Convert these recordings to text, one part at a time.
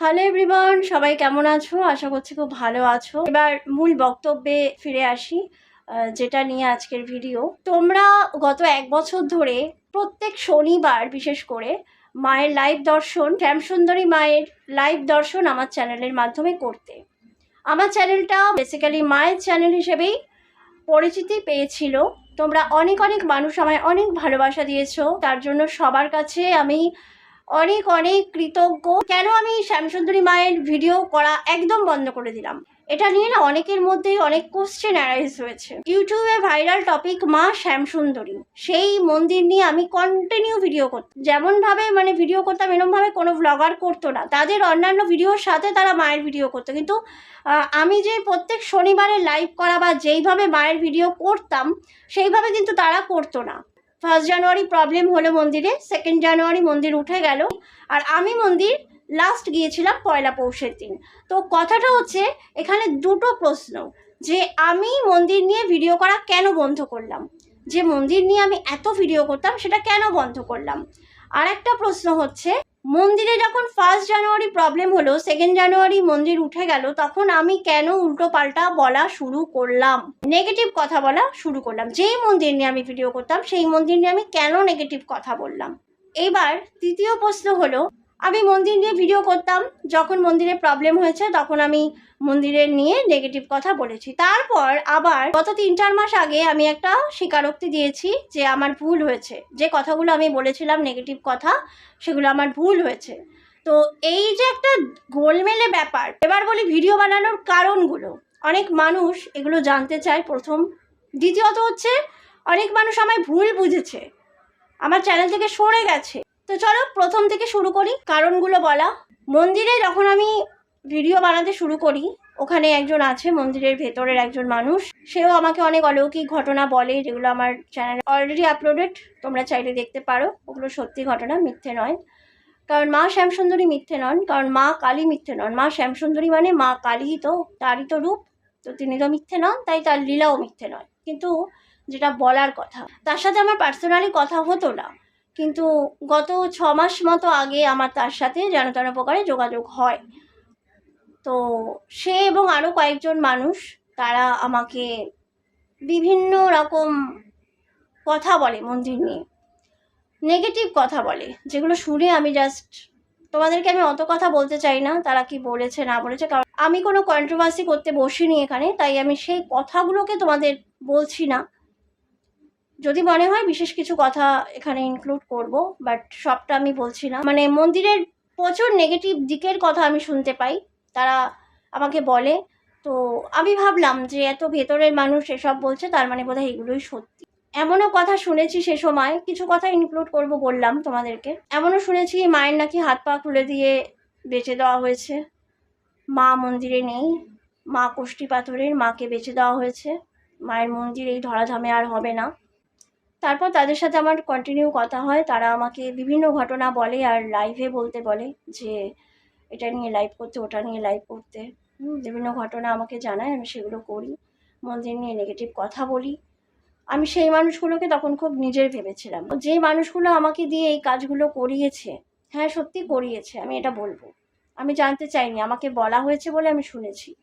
Hello everyone সবাই কেমন আছো? আশা করছি খুব ভালো আছো। এবার মূল বক্তব্যে ফিরে আসি যেটা নিয়ে আজকের ভিডিও তোমরা গত এক বছর ধরে প্রত্যেক শনিবার, বিশেষ করে মায়ের লাইভ দর্শন, শ্যামসুন্দরী মায়ের লাইভ দর্শন আমার চ্যানেলের মাধ্যমে করতে। আমার চ্যানেলটা বেসিক্যালি মায়ের চ্যানেল হিসেবেই পরিচিতি পেয়েছিল। তোমরা অনেক অনেক মানুষ আমায় অনেক ভালোবাসা দিয়েছ। তার জন্য সবার কাছে আমি অনেক অনেক কৃতজ্ঞ। কেন আমি শ্যামসুন্দরী মায়ের ভিডিও করা একদম বন্ধ করে দিলাম? এটা নিয়ে না অনেকের মধ্যেই অনেক কোশ্চেন অ্যারাইজ হয়েছে। ইউটিউবে ভাইরাল টপিক মা শ্যামসুন্দরী। সেই মন্দির নিয়ে আমি কন্টিনিউ ভিডিও করতাম যেমনভাবে মানে ভিডিও করতাম, এরমভাবে কোনো ব্লগার করতো না। তাদের অন্যান্য ভিডিওর সাথে তারা মায়ের ভিডিও করতো। কিন্তু আমি যে প্রত্যেক শনিবারে লাইভ করা বা যেইভাবে মায়ের ভিডিও করতাম, সেইভাবে কিন্তু তারা করতো না। ফার্স্ট জানুয়ারি প্রবলেম হলো মন্দিরে সেকেন্ড জানুয়ারি মন্দির উঠে গেল। আর আমি মন্দির লাস্ট গিয়েছিলাম পয়লা পৌষের দিন। তো কথাটা হচ্ছে, এখানে দুটো প্রশ্ন। যে আমি মন্দির নিয়ে ভিডিও করা কেন বন্ধ করলাম? যে মন্দির নিয়ে আমি এত ভিডিও করতাম, সেটা কেন বন্ধ করলাম? আর একটা প্রশ্ন হচ্ছে মন্দিরে যখন ফার্স্ট জানুয়ারি প্রবলেম হলো সেকেন্ড জানুয়ারি মন্দির উঠে গেল, তখন আমি কেন উল্টো পাল্টা বলা শুরু করলাম? নেগেটিভ কথা বলা শুরু করলাম। যেই মন্দির নিয়ে আমি ভিডিও করতাম, সেই মন্দির নিয়ে আমি কেন নেগেটিভ কথা বললাম? এবার তৃতীয় প্রশ্ন হলো আমি মন্দির নিয়ে ভিডিও করতাম। যখন মন্দিরে প্রবলেম হয়েছে, তখন আমি মন্দিরের নিয়ে নেগেটিভ কথা বলেছি। তারপর আবার গত তিন চার মাস আগে আমি একটা স্বীকারোক্তি দিয়েছি যে আমার ভুল হয়েছে। যে কথাগুলো আমি বলেছিলাম নেগেটিভ কথা, সেগুলো আমার ভুল হয়েছে। তো এই যে একটা গোলমেলে ব্যাপার, এবার বলি ভিডিও বানানোর কারণগুলো। অনেক মানুষ এগুলো জানতে চায় প্রথম। দ্বিতীয়ত হচ্ছে, অনেক মানুষ আমায় ভুল বুঝেছে। আমার চ্যানেল থেকে সরে গেছে। তো চলো প্রথম থেকে শুরু করি। কারণগুলো বলা। মন্দিরে যখন আমি ভিডিও বানাতে শুরু করি, ওখানে একজন আছে, মন্দিরের ভেতরের একজন মানুষ। সেও আমাকে অনেক অলৌকিক ঘটনা বলে, যেগুলো আমার চ্যানেলে অলরেডি আপলোডেড তোমরা চাইলে দেখতে পারো। ওগুলো সত্যি ঘটনা, মিথ্যে নয়। কারণ মা শ্যামসুন্দরী মিথ্যে নন, কারণ মা কালী মিথ্যে নন। মা শ্যামসুন্দরী মানে মা কালী তো, তারই তো রূপ। তো তিনি তো মিথ্যে নন, তাই তার লীলাও মিথ্যে নয়। কিন্তু যেটা বলার কথা, তার সাথে আমার পার্সোনালি কথা হতো না। কিন্তু গত ছ মাস মতো আগে আমার তার সাথে যেন তেন প্রকারে যোগাযোগ হয়। তো সে এবং আরও কয়েকজন মানুষ, তারা আমাকে বিভিন্ন রকম কথা বলে মন্দির নিয়ে। নেগেটিভ কথা বলে, যেগুলো শুনে আমি জাস্ট তোমাদেরকে আমি অত কথা বলতে চাই না, তারা কি বলেছে, না বলেছে, কারণ আমি কোনো কন্ট্রোভার্সি করতে বসিনি এখানে, তাই আমি সেই কথাগুলোকে তোমাদের বলছি না। যদি মনে হয় বিশেষ কিছু কথা এখানে ইনক্লুড করব বাট সবটা আমি বলছি না। মানে মন্দিরের প্রচুর নেগেটিভ দিকের কথা আমি শুনতে পাই। তারা আমাকে বলে, তো আমি ভাবলাম যে এত ভেতরের মানুষ এসব বলছে, তার মানে বোধহয় এগুলোই সত্যি। এমনও কথা শুনেছি সে সময়, কিছু কথা ইনক্লুড করব বললাম তোমাদেরকে। এমনও শুনেছি মায়ের নাকি হাত পা খুলে দিয়ে বেঁচে দেওয়া হয়েছে। মা মন্দিরে নেই, মা কোষ্ঠী পাথরের মাকে বেঁচে দেওয়া হয়েছে। মায়ের মন্দির এই ধরাধামে আর হবে না। তারপর তাদের সাথে আমার কন্টিনিউ কথা হয়। তারা আমাকে বিভিন্ন ঘটনা বলে আর লাইভে বলতে বলে যে এটা নিয়ে লাইভ করতে ওটা নিয়ে লাইভ করতে। বিভিন্ন ঘটনা আমাকে জানায় আমি সেগুলো করি। মন্দির নিয়ে নেগেটিভ কথা বলি। আমি সেই মানুষগুলোকে তখন খুব নিজের ভেবেছিলাম। যে মানুষগুলো আমাকে দিয়ে এই কাজগুলো করিয়েছে হ্যাঁ সত্যি করিয়েছে আমি এটা বলব। আমি জানতে চাইনি আমাকে বলা হয়েছে বলে আমি শুনেছি।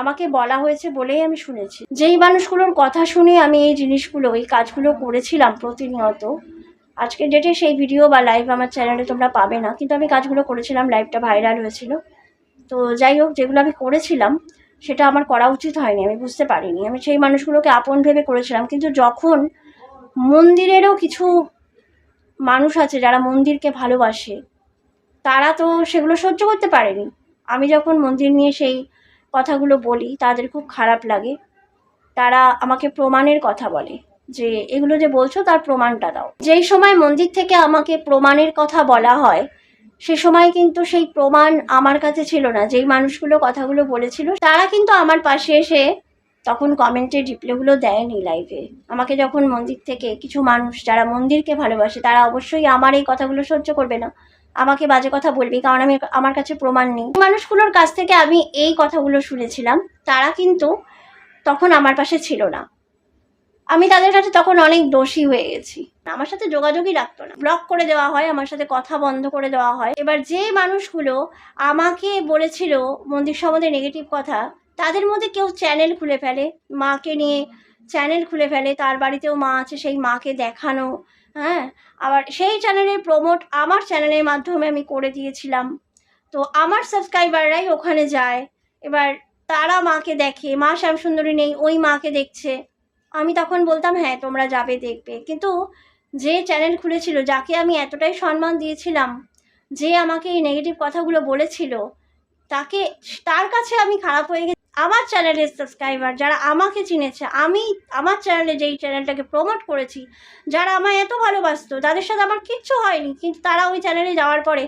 আমাকে বলা হয়েছে বলেই আমি শুনেছি। যেই মানুষগুলোর কথা শুনে আমি এই জিনিসগুলো, এই কাজগুলো করেছিলাম প্রতিনিয়ত, আজকের ডেটে সেই ভিডিও বা লাইভ আমার চ্যানেলে তোমরা পাবে না। কিন্তু আমি কাজগুলো করেছিলাম লাইভটা ভাইরাল হয়েছিল। তো যাই হোক, যেগুলো আমি করেছিলাম, সেটা আমার করা উচিত হয়নি, আমি বুঝতে পারিনি। আমি সেই মানুষগুলোকে আপন ভেবে করেছিলাম, কিন্তু যখন মন্দিরেরও কিছু মানুষ আছে যারা মন্দিরকে ভালোবাসে, তারা তো সেগুলো সহ্য করতে পারেনি। আমি যখন মন্দির নিয়ে সেই কথাগুলো বলি, তাদের খুব খারাপ লাগে। তারা আমাকে প্রমাণের কথা বলে, যে এগুলো যে বলছো তার প্রমাণটা দাও। যেই সময় মন্দির থেকে আমাকে প্রমাণের কথা বলা হয়, সে সময় কিন্তু সেই প্রমাণ আমার কাছে ছিল না। যেই মানুষগুলো কথাগুলো বলেছিল, তারা কিন্তু আমার পাশে এসে তখন কমেন্টের রিপ্লাইগুলো দেয়নি লাইভে। আমাকে যখন মন্দির থেকে কিছু মানুষ যারা মন্দিরকে ভালোবাসে, তারা অবশ্যই আমার এই কথাগুলো সহ্য করবে না। আমাকে বাজে কথা বলবি, কারণ আমি আমার কাছে প্রমাণ নেই। মানুষগুলোর কাছ থেকে আমি এই কথাগুলো শুনেছিলাম, তারা কিন্তু তখন আমার পাশে ছিল না। আমি তাদের কাছে তখন অনেক দোষী হয়ে গেছি। আমার সাথে যোগাযোগই রাখতো না। ব্লক করে দেওয়া হয়, আমার সাথে কথা বন্ধ করে দেওয়া হয়। এবার যে মানুষগুলো আমাকে বলেছিল মন্দির সম্বন্ধে নেগেটিভ কথা, তাদের মধ্যে কেউ চ্যানেল খুলে ফেলে। মাকে নিয়ে চ্যানেল খুলে ফেলে, তার বাড়িতেও মা আছে, সেই মাকে দেখানো হ্যাঁ আবার সেই চ্যানেলের প্রমোট আমার চ্যানেলের মাধ্যমে আমি করে দিয়েছিলাম। তো আমার সাবস্ক্রাইবাররাই ওখানে যায়, এবার তারা মাকে দেখে, মা শ্যামসুন্দরী নেই, ওই মাকে দেখছে। আমি তখন বলতাম হ্যাঁ তোমরা যাবে, দেখবে। কিন্তু যে চ্যানেল খুলেছিল, যাকে আমি এতটাই সম্মান দিয়েছিলাম, যে আমাকে এই নেগেটিভ কথাগুলো বলেছিল, তাকে, তার কাছে আমি খারাপ হয়ে আমার চ্যানেলের সাবস্ক্রাইবার যারা আমাকে চিনেছে, আমি আমার চ্যানেলে যেই চ্যানেলটাকে প্রমোট করেছি, যারা আমায় এত ভালোবাসতো, তাদের সাথে আমার কিচ্ছু হয়নি, কিন্তু তারা ওই চ্যানেলে যাওয়ার পরে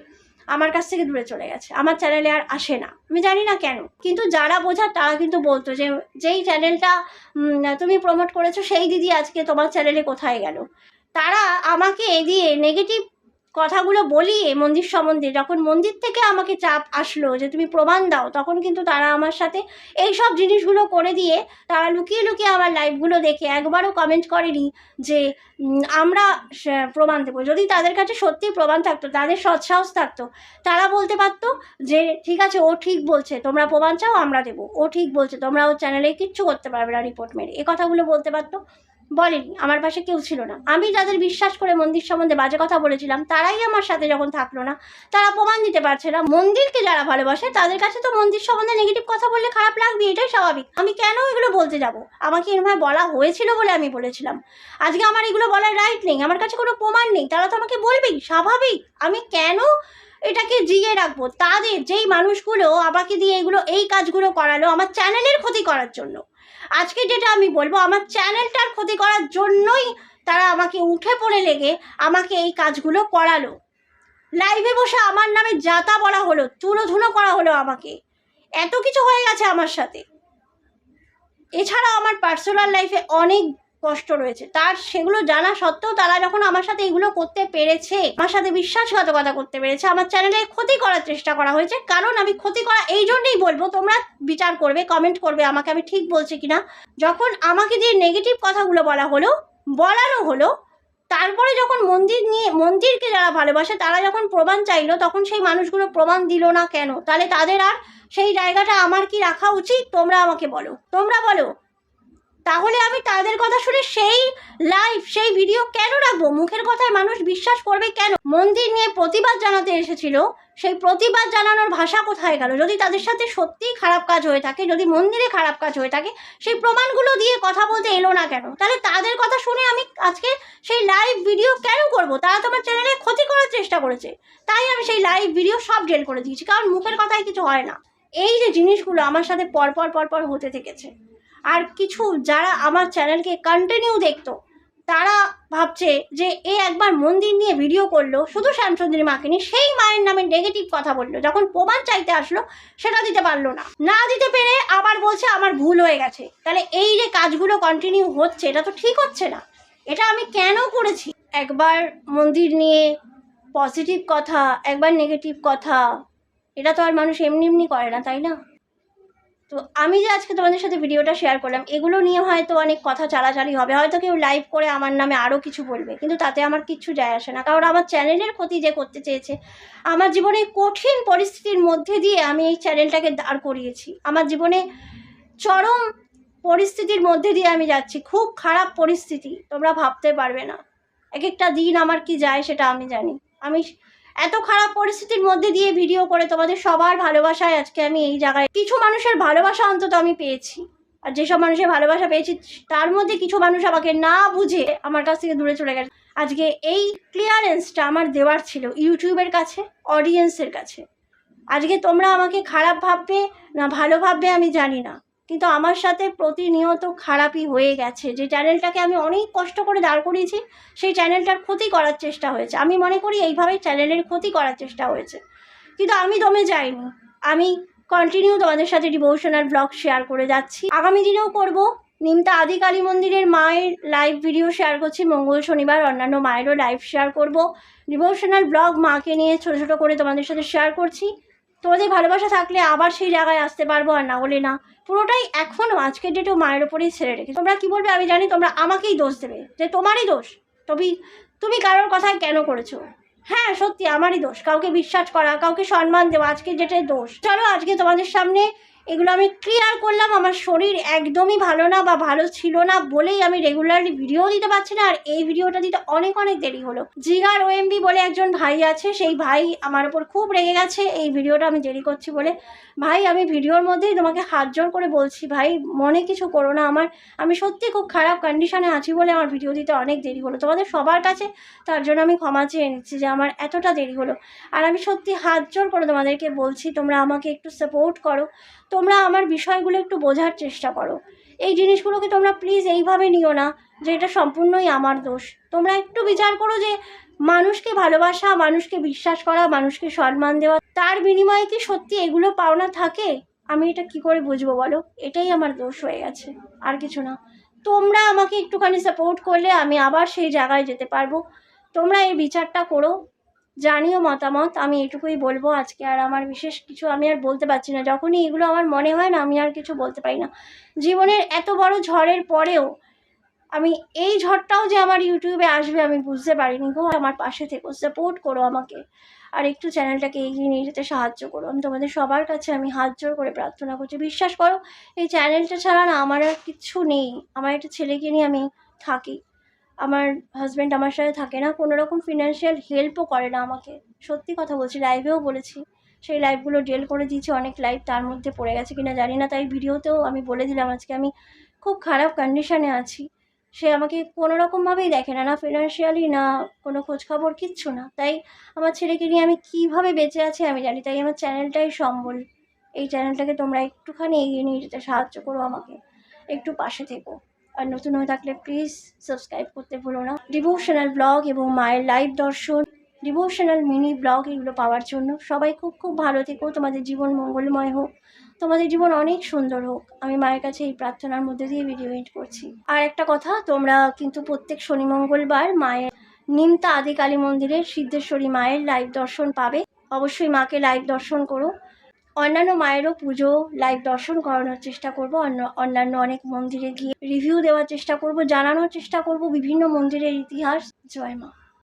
আমার কাছ থেকে দূরে চলে গেছে। আমার চ্যানেলে আর আসে না। আমি জানি না কেন। কিন্তু যারা বোঝার তারা কিন্তু বলতো যে, যেই চ্যানেলটা তুমি প্রমোট করেছ, সেই দিদি আজকে তোমার চ্যানেলে কোথায় গেল? তারা আমাকে দিয়ে নেগেটিভ কথাগুলো বলিয়ে মন্দির সম্বন্ধে। যখন মন্দির থেকে আমাকে চাপ আসলো যে তুমি প্রমাণ দাও, তখন কিন্তু তারা আমার সাথে এই সব জিনিসগুলো করে দিয়ে তারা লুকিয়ে লুকিয়ে আমার লাইভগুলো দেখে একবারও কমেন্ট করেনি যে আমরা প্রমাণ দেবো। যদি তাদের কাছে সত্যি প্রমাণ থাকতো, তাদের সৎসাহস থাকতো, তারা বলতে পারতো যে, ঠিক আছে, ও ঠিক বলছে, তোমরা প্রমাণ চাও, আমরা দেবো। ও ঠিক বলছে, তোমরা ওর চ্যানেলে কিচ্ছু করতে পারবে না রিপোর্ট মেরে। এ কথাগুলো বলতে পারতো। বলেনি আমার পাশে কেউ ছিল না। আমি যাদের বিশ্বাস করে মন্দির সম্বন্ধে বাজে কথা বলেছিলাম, তারাই আমার সাথে যখন থাকল না, তারা প্রমাণ দিতে পারছে না। মন্দিরকে যারা ভালোবাসে, তাদের কাছে তো মন্দির সম্বন্ধে নেগেটিভ কথা বললে খারাপ লাগবে, এটাই স্বাভাবিক। আমি কেন এগুলো বলতে যাব? আমাকে এরকম বলা হয়েছিল বলে আমি বলেছিলাম। আজকে আমার এগুলো বলার রাইট নেই, আমার কাছে কোনো প্রমাণ নেই, তারা তো আমাকে বলবেই, স্বাভাবিক। আমি কেন এটাকে জিয়ে রাখব? তাদের, যেই মানুষগুলো আমাকে দিয়ে এগুলো, এই কাজগুলো করালো, আমার চ্যানেলের ক্ষতি করার জন্য। আজকে যেটা আমি বলব, আমার চ্যানেলটার ক্ষতি করার জন্যই তারা আমাকে উঠে পড়ে লেগে আমাকে এই কাজগুলো করালো। লাইভে বসে আমার নামে যাতা বলা হলো চুলো ধুলো করা হলো আমাকে। এত কিছু হয়ে গেছে আমার সাথে। এছাড়া আমার পার্সোনাল লাইফে অনেক কষ্ট রয়েছে। তার সেগুলো জানা সত্ত্বেও তারা যখন আমার সাথে এগুলো করতে পেরেছে, আমার সাথে বিশ্বাসঘাতকতা করতে পেরেছে, আমার চ্যানেলে ক্ষতি করার চেষ্টা করা হয়েছে, কারণ আমি ক্ষতি করা এই জন্যেই বলব, তোমরা বিচার করবে কমেন্ট করবে, আমাকে আমি ঠিক বলছি কিনা। যখন আমাকে যে নেগেটিভ কথাগুলো বলা হলো বলানো হলো, তারপরে যখন মন্দির নিয়ে, মন্দিরকে যারা ভালোবাসে, তারা যখন প্রমাণ চাইলো, তখন সেই মানুষগুলো প্রমাণ দিল না কেন? তাহলে তাদের আর সেই জায়গাটা আমার কি রাখা উচিত? তোমরা আমাকে বলো। তোমরা বলো তাহলে আমি তাদের কথা শুনে সেই লাইভ সেই ভিডিও কেন রাখব? মুখের কথায় মানুষ বিশ্বাস করবে কেন? মন্দির নিয়ে প্রতিবাদ জানাতে এসেছিল, সেই প্রতিবাদ জানানোর ভাষা কোথায় গেল? যদি তাদের সাথে সত্যিই খারাপ কাজ হয়ে থাকে, যদি মন্দিরে খারাপ কাজ হয়ে থাকে, সেই প্রমাণগুলো দিয়ে কথা বলতে এলো না কেন? তাহলে তাদের কথা শুনে আমি আজকে সেই লাইভ ভিডিও কেন করব? তারা তোমার চ্যানেলে ক্ষতি করার চেষ্টা করেছে। তাই আমি সেই লাইভ ভিডিও সব ডেল করে দিয়েছি, কারণ মুখের কথায় কিছু হয় না। এই যে জিনিসগুলো আমার সাথে পরপর পরপর হতে থেকেছে। আর কিছু যারা আমার চ্যানেলকে কন্টিনিউ দেখতো, তারা ভাবছে যে এ একবার মন্দির নিয়ে ভিডিও করল, শুধু শ্যামচন্দ্রী মাকে নিয়ে, সেই মায়ের নামে নেগেটিভ কথা বলল, যখন প্রমাণ চাইতে আসলো, সেটা দিতে পারল না। না দিতে পেরে আবার বলছে আমার ভুল হয়ে গেছে। তাহলে এই যে কাজগুলো কন্টিনিউ হচ্ছে, এটা তো ঠিক হচ্ছে না। এটা আমি কেন করেছি? একবার মন্দির নিয়ে পজিটিভ কথা, একবার নেগেটিভ কথা, এটা তো আর মানুষ এমনি এমনি করে না, তাই না? তো আমি যে আজকে তোমাদের সাথে ভিডিওটা শেয়ার করলাম, এগুলো নিয়ে হয়তো অনেক কথা চালাচালি হবে। হয়তো কেউ লাইভ করে আমার নামে আরও কিছু বলবে, কিন্তু তাতে আমার কিচ্ছু যায় আসে না। কারণ আমার চ্যানেলের ক্ষতি যে করতে চেয়েছে, আমার জীবনে কঠিন পরিস্থিতির মধ্যে দিয়ে আমি এই চ্যানেলটাকে দাঁড় করিয়েছি। আমার জীবনে চরম পরিস্থিতির মধ্যে দিয়ে আমি যাচ্ছি, খুব খারাপ পরিস্থিতি, তোমরা ভাবতে পারবে না। এক একটা দিন আমার কি যায় সেটা আমি জানি। আমি এত খারাপ পরিস্থিতির মধ্যে দিয়ে ভিডিও করে তোমাদের সবার ভালোবাসায় আজকে আমি এই জায়গায়, কিছু মানুষের ভালোবাসা অন্তত আমি পেয়েছি। আর যেসব মানুষের ভালোবাসা পেয়েছি, তার মধ্যে কিছু মানুষ আমাকে না বুঝে আমার কাছ থেকে দূরে চলে গেছে। আজকে এই ক্লিয়ারেন্সটা আমার দেওয়ার ছিল ইউটিউবের কাছে অডিয়েন্সের কাছে। আজকে তোমরা আমাকে খারাপ ভাববে না ভালো ভাববে আমি জানি না। কিন্তু আমার সাথে প্রতিনিয়ত খারাপই হয়ে গেছে। যে চ্যানেলটাকে আমি অনেক কষ্ট করে দাঁড় করিয়েছি, সেই চ্যানেলটার ক্ষতি করার চেষ্টা হয়েছে। আমি মনে করি এইভাবেই চ্যানেলের ক্ষতি করার চেষ্টা হয়েছে। কিন্তু আমি দমে যাইনি। আমি কন্টিনিউ তোমাদের সাথে ডিভোশনাল ব্লগ শেয়ার করে যাচ্ছি। আগামী দিনেও করব। নিমতা আদি কালী মন্দিরের মায়ের লাইভ ভিডিও শেয়ার করছি। মঙ্গল শনিবার অন্যান্য মায়েরও লাইভ শেয়ার করব। ডিভোশনাল ব্লগ মাকে নিয়ে ছোটো ছোটো করে তোমাদের সাথে শেয়ার করছি। তোমাদের ভালোবাসা থাকলে আবার সেই জায়গায় আসতে পারব আর না বলে না। পুরোটাই এখনও আজকের ডেটেও মায়ের ওপরেই ছেড়ে রেখেছে। তোমরা কি বলবে আমি জানি, তোমরা আমাকেই দোষ দেবে। যে তোমারই দোষ। তবে তুমি কারোর কথায় কেন করেছ? হ্যাঁ সত্যি আমারই দোষ। কাউকে বিশ্বাস করা, কাউকে সম্মান দেওয়া আজকে যেটাই দোষ। চলো আজকে তোমাদের সামনে এগুলো আমি ক্লিয়ার করলাম। আমার শরীর একদমই ভালো না বা ভালো ছিল না বলেই আমি রেগুলারলি ভিডিও দিতে পারছি না। আর এই ভিডিওটা দিতে অনেক অনেক দেরি হলো। জিগার ওএমবি বলে একজন ভাই আছে, সেই ভাই আমার ওপর খুব রেগে গেছে। এই ভিডিওটা আমি দেরি করছি বলে ভাই, আমি ভিডিওর মধ্যেই তোমাকে হাত জোর করে বলছি, ভাই, মনে কিছু করো না। আমার, আমি সত্যি খুব খারাপ কন্ডিশনে আছি বলে আমার ভিডিও দিতে অনেক দেরি হলো। তোমাদের সবার কাছে তার জন্য আমি ক্ষমা চেয়ে নিচ্ছি যে আমার এতটা দেরি হলো। আর আমি সত্যি হাত জোর করে তোমাদেরকে বলছি, তোমরা আমাকে একটু সাপোর্ট করো। তোমরা আমার বিষয়গুলো একটু বোঝার চেষ্টা করো। এই জিনিসগুলোকে তোমরা প্লিজ এইভাবে নিও না যে এটা সম্পূর্ণই আমার দোষ। তোমরা একটু বিচার করো যে মানুষকে ভালোবাসা, মানুষকে বিশ্বাস করা, মানুষকে সম্মান দেওয়া, তার বিনিময়ে কি সত্যি এগুলো পাওনা থাকে? আমি এটা কি করে বুঝব বলো? এটাই আমার দোষ হয়ে গেছে, আর কিছু না। তোমরা আমাকে একটুখানি সাপোর্ট করলে আমি আবার সেই জায়গায় যেতে পারব। তোমরা এই বিচারটা করো। জানিও মতামত, আমি এটুকুই বলব আজকে। আর আমার বিশেষ কিছু আমি আর বলতে পারছি না। যখনই এগুলো আমার মনে হয় না, আমি আর কিছু বলতে পারি না। জীবনের এত বড় ঝড়ের পরেও আমি, এই ঝড়টাও যে আমার ইউটিউবে আসবে, আমি বুঝতে পারিনি গো। আমার পাশে থেকো, সাপোর্ট করো আমাকে। আর একটু চ্যানেলটাকে এগিয়ে নিয়ে যেতে সাহায্য করো। আমি তোমাদের সবার কাছে আমি হাত জোর করে প্রার্থনা করছি। বিশ্বাস করো, এই চ্যানেলটা ছাড়া না আমার আর কিচ্ছু নেই। আমার একটা ছেলেকে নিয়ে আমি থাকি। আমার হাজব্যান্ড আমার সাথে থাকে না, কোনো রকম ফিনান্সিয়াল হেল্পও করে না আমাকে। সত্যি কথা বলছি লাইভেও বলেছি। সেই লাইভগুলো ডেল করে দিয়েছি, অনেক লাইভ তার মধ্যে পড়ে গেছে কিনা জানি না, তাই ভিডিওতেও আমি বলে দিলাম, আজকে আমি খুব খারাপ কন্ডিশনে আছি। সে আমাকে কোনো রকমভাবেই দেখে না না ফিনান্সিয়ালি না কোনো খোঁজখবর, কিচ্ছু না। তাই আমার ছেলেকে নিয়ে আমি কীভাবে বেঁচে আছি আমি জানি, তাই আমার চ্যানেলটাই সম্বল। এই চ্যানেলটাকে তোমরা একটুখানি এগিয়ে নিয়ে যেতে সাহায্য করো আমাকে, একটু পাশে থেকো। আর নতুন হয়ে থাকলে প্লিজ সাবস্ক্রাইব করতে ভুলো না। ডিভোশনাল ব্লগ এবং মায়ের লাইভ দর্শন ডিভোশনাল মিনি ব্লগ এগুলো পাওয়ার জন্য সবাই খুব খুব ভালো থেকো। তোমাদের জীবন মঙ্গলময় হোক। তোমাদের জীবন অনেক সুন্দর হোক। আমি মায়ের কাছে এই প্রার্থনার মধ্যে দিয়ে ভিডিও এডিট করছি। আর একটা কথা, তোমরা কিন্তু প্রত্যেক শনি, মঙ্গলবার মায়ের নিমতা আদি কালী মন্দিরের সিদ্ধেশ্বরী মায়ের লাইভ দর্শন পাবে। অবশ্যই মাকে লাইভ দর্শন করো। অন্যান্য মায়েরও পুজো লাইভ দর্শন করানোর চেষ্টা করব, অন্য, অন্যান্য অনেক মন্দিরে গিয়ে রিভিউ দেওয়ার চেষ্টা করব, জানানোর চেষ্টা করব বিভিন্ন মন্দিরের ইতিহাস। জয় মা।